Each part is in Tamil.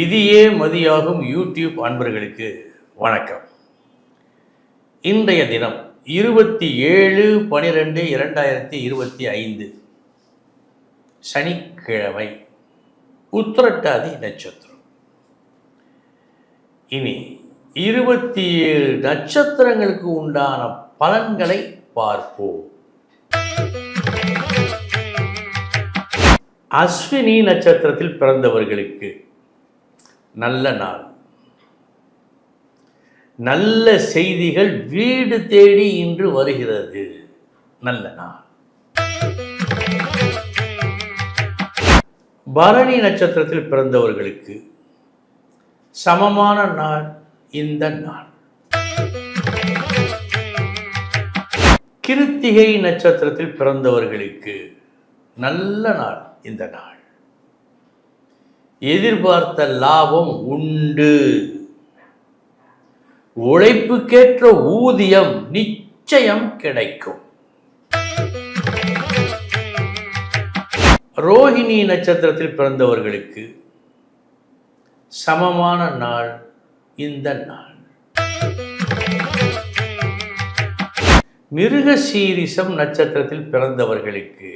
விதியே மதியாகும் யூடியூப் அன்பர்களுக்கு வணக்கம். இன்றைய தினம் இருபத்தி ஏழு பனிரெண்டு இரண்டாயிரத்தி இருபத்தி ஐந்து. சனிக்கிழமை உத்திரட்டாதி நட்சத்திரம். இனி இருபத்தி ஏழு நட்சத்திரங்களுக்கு உண்டான பலன்களை பார்ப்போம். அஸ்வினி நட்சத்திரத்தில் பிறந்தவர்களுக்கு நல்ல நாள். நல்ல செய்திகள் வீடு தேடி இன்று வருகிறது. நல்ல நாள். பரணி நட்சத்திரத்தில் பிறந்தவர்களுக்கு சமமான நாள் இந்த நாள். கிருத்திகை நட்சத்திரத்தில் பிறந்தவர்களுக்கு நல்ல நாள் இந்த நாள். எதிர்பார்த்த லாபம் உண்டு. உழைப்புக்கேற்ற ஊதியம் நிச்சயம் கிடைக்கும். ரோஹிணி நட்சத்திரத்தில் பிறந்தவர்களுக்கு சமமான நாள் இந்த நாள். மிருகசீரிசம் நட்சத்திரத்தில் பிறந்தவர்களுக்கு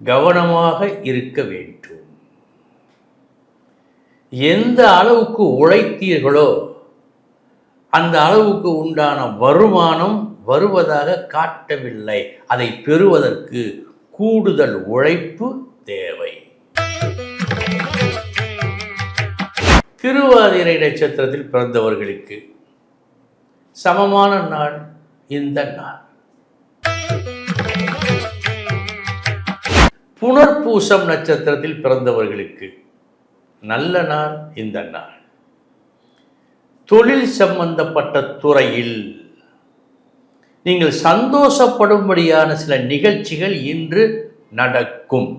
கவனமாக இருக்க வேண்டும். எந்த அளவுக்கு உழைத்தீர்களோ அந்த அளவுக்கு உண்டான வருமானம் வருவதாக காட்டவில்லை. அதை பெறுவதற்கு கூடுதல் உழைப்பு தேவை. திருவாதிரை நட்சத்திரத்தில் பிறந்தவர்களுக்கு சமமான நாள் இந்த நாள். புனர்பூசம் நட்சத்திரத்தில் பிறந்தவர்களுக்கு நல்ல நாள் இந்த நாள். தொழில் சம்பந்தப்பட்ட துறையில் நீங்கள் சந்தோஷப்படும்படியான சில நிகழ்ச்சிகள் இன்று நடக்கும்.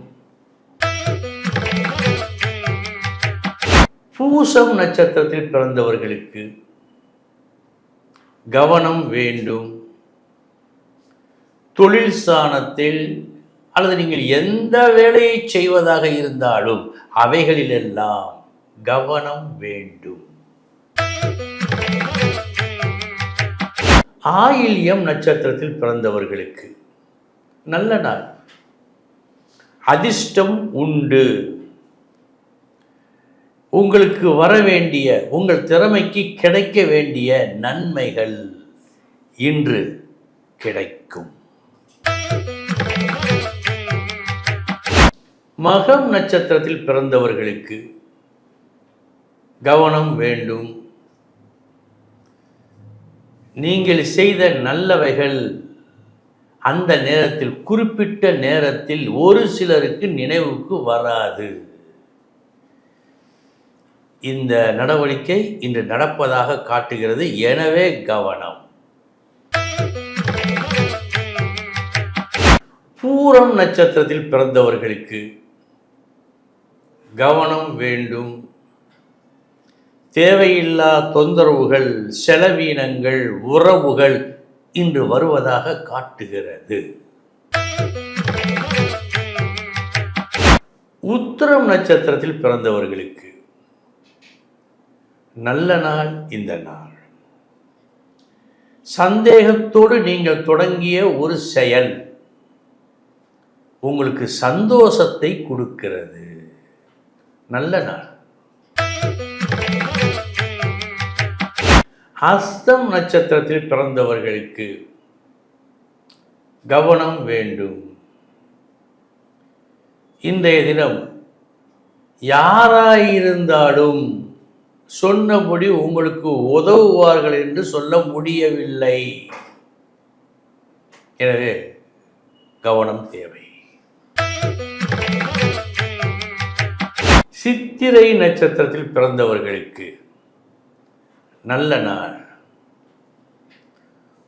பூசம் நட்சத்திரத்தில் பிறந்தவர்களுக்கு கவனம் வேண்டும். தொழில் ஸ்தானத்தில் அல்லது நீங்கள் எந்த வேலையை செய்வதாக இருந்தாலும் அவைகளிலெல்லாம் கவனம் வேண்டும். ஆயில்யம் நட்சத்திரத்தில் பிறந்தவர்களுக்கு நல்ல நாள். அதிர்ஷ்டம் உண்டு. உங்களுக்கு வர வேண்டிய உங்கள் திறமைக்கு கிடைக்க வேண்டிய நன்மைகள் இன்று கிடைக்கும். மகம் நட்சத்திரத்தில் பிறந்தவர்களுக்கு கவனம் வேண்டும். நீங்கள் செய்த நல்லவைகள் அந்த நேரத்தில் குறிப்பிட்ட நேரத்தில் ஒரு சிலருக்கு நினைவுக்கு வராது. இந்த நடவடிக்கை இன்று நடப்பதாக காட்டுகிறது. எனவே கவனம். பூரம் நட்சத்திரத்தில் பிறந்தவர்களுக்கு கவனம் வேண்டும். தேவையில்லா தொந்தரவுகள் செலவீனங்கள் உறவுகள் இன்று வருவதாக காட்டுகிறது. உத்திரம் நட்சத்திரத்தில் பிறந்தவர்களுக்கு நல்ல நாள் இந்த நாள். சந்தேகத்தோடு நீங்கள் தொடங்கிய ஒரு செயல் உங்களுக்கு சந்தோஷத்தை கொடுக்கிறது. நல்ல நாள். ஹஸ்தம் நட்சத்திரத்தில் பிறந்தவர்களுக்கு கவனம் வேண்டும். இன்றைய தினம் யாராயிருந்தாலும் சொன்னபடி உங்களுக்கு உதவுவார்கள் என்று சொல்ல முடியவில்லை. எனவே கவனம் தேவை. சித்திரை நட்சத்திரத்தில் பிறந்தவர்களுக்கு நல்ல நாள்.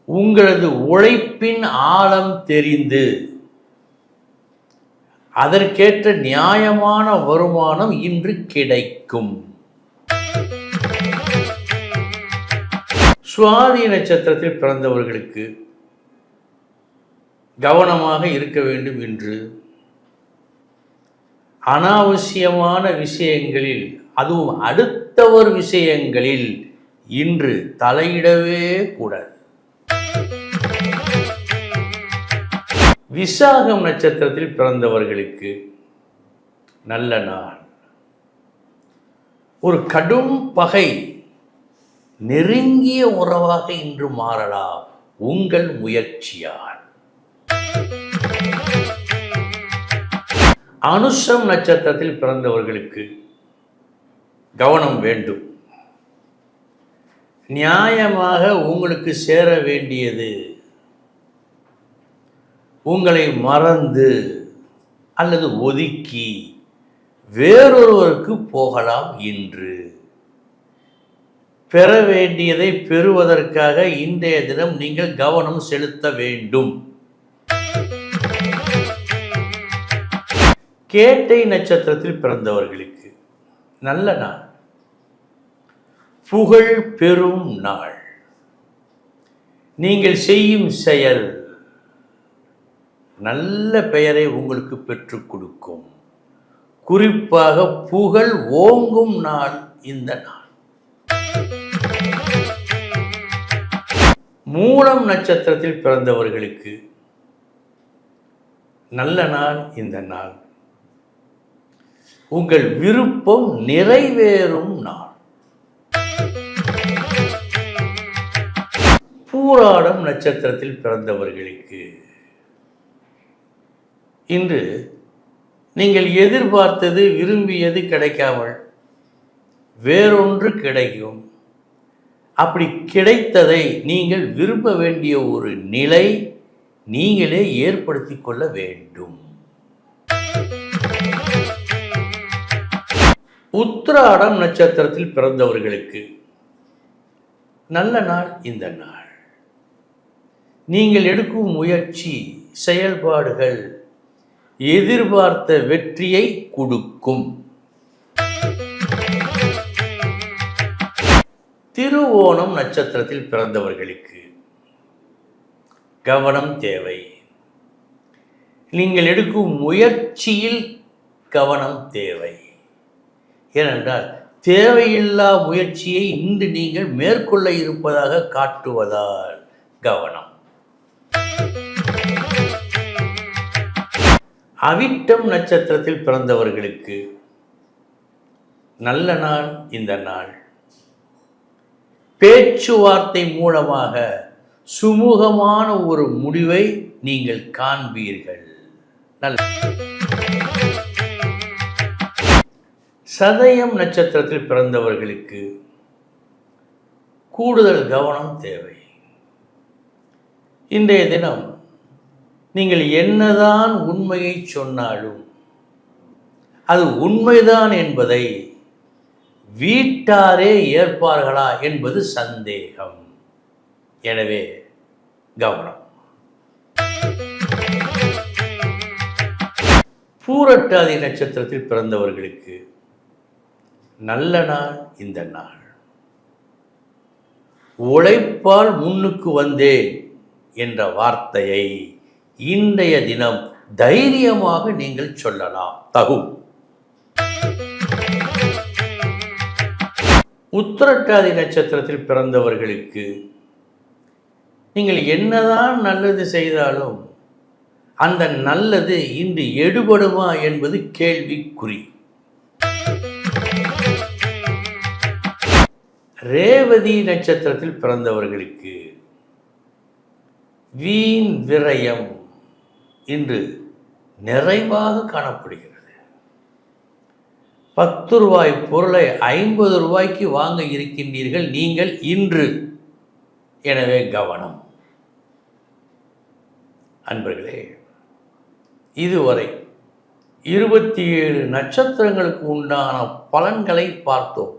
உங்களது உழைப்பின் ஆழம் தெரிந்து அதற்கேற்ற நியாயமான வருமானம் இன்று கிடைக்கும். சுவாதி நட்சத்திரத்தில் பிறந்தவர்களுக்கு கவனமாக இருக்க வேண்டும் என்று அனாவசியமான விஷயங்களில் அதுவும் அடுத்தவர் விஷயங்களில் இன்று தலையிடவே கூடாது. விசாகம் நட்சத்திரத்தில் பிறந்தவர்களுக்கு நல்ல நாள். ஒரு கடும் பகை நெருங்கிய உறவாக இன்று மாறலாம். உங்கள் முயற்சியால். அனுஷம் நட்சத்திரத்தில் பிறந்தவர்களுக்கு கவனம் வேண்டும். நியாயமாக உங்களுக்கு சேர வேண்டியது உங்களை மறந்து அல்லது ஒதுக்கி வேறொருவருக்கு போகலாம் இன்று. பெற வேண்டியதை பெறுவதற்காக இன்றைய தினம் நீங்கள் கவனம் செலுத்த வேண்டும். கேட்டை நட்சத்திரத்தில் பிறந்தவர்களுக்கு நல்ல நாள். புகழ் பெறும் நாள். நீங்கள் செய்யும் செயல் நல்ல பெயரை உங்களுக்கு பெற்றுக் கொடுக்கும். குறிப்பாக புகழ் ஓங்கும் நாள் இந்த நாள். மூலம் நட்சத்திரத்தில் பிறந்தவர்களுக்கு நல்ல நாள் இந்த நாள். உங்கள் விருப்பம் நிறைவேறும் நாள். பூராடம் நட்சத்திரத்தில் பிறந்தவர்களுக்கு. இன்று நீங்கள் எதிர்பார்த்தது விரும்பியது கிடைக்காமல் வேறொன்று கிடைக்கும். அப்படி கிடைத்ததை நீங்கள் விரும்ப வேண்டிய ஒரு நிலை நீங்களே ஏற்படுத்தி கொள்ள வேண்டும். உத்திராடம் நட்சத்திரத்தில் பிறந்தவர்களுக்கு நல்ல நாள் இந்த நாள். நீங்கள் எடுக்கும் முயற்சி செயல்பாடுகள் எதிர்பார்த்த வெற்றியை கொடுக்கும். திருவோணம் நட்சத்திரத்தில் பிறந்தவர்களுக்கு கவனம் தேவை. நீங்கள் எடுக்கும் முயற்சியில் கவனம் தேவை. ஏனென்றால் தேவையில்லா முயற்சியை இன்று நீங்கள் மேற்கொள்ள இருப்பதாக காட்டுவதால் கவனம். அவிட்டம் நட்சத்திரத்தில் பிறந்தவர்களுக்கு நல்ல நாள் இந்த நாள். பேச்சுவார்த்தை மூலமாக சுமூகமான ஒரு முடிவை நீங்கள் காண்பீர்கள். நல்ல சதயம் நட்சத்திரத்தில் பிறந்தவர்களுக்கு கூடுதல் கவனம் தேவை. இன்றைய தினம் நீங்கள் என்னதான் உண்மையை சொன்னாலும் அது உண்மைதான் என்பதை வீட்டாரே ஏற்பார்களா என்பது சந்தேகம். எனவே கவனம். பூரட்டாதி நட்சத்திரத்தில் பிறந்தவர்களுக்கு நல்ல நாள் இந்த நாள். உழைப்பால் முன்னுக்கு வந்தேன் என்ற வார்த்தையை இன்றைய தினம் தைரியமாக நீங்கள் சொல்லலாம். தகும் உத்திரட்டாதி நட்சத்திரத்தில் பிறந்தவர்களுக்கு நீங்கள் என்னதான் நல்லது செய்தாலும் அந்த நல்லது இன்று எடுபடுமா என்பது கேள்விக்குறி. ரேவதி நட்சத்திரத்தில் பிறந்தவர்களுக்கு வீண் விரயம் இன்று நிறைவாக காணப்படுகிறது. பத்து ரூபாய் பொருளை ஐம்பது ரூபாய்க்கு வாங்க இருக்கின்றீர்கள். நீங்கள் இன்று. எனவே கவனம். அன்பர்களே இதுவரை இருபத்தி ஏழு நட்சத்திரங்களுக்கு உண்டான பலன்களை பார்த்தோம்.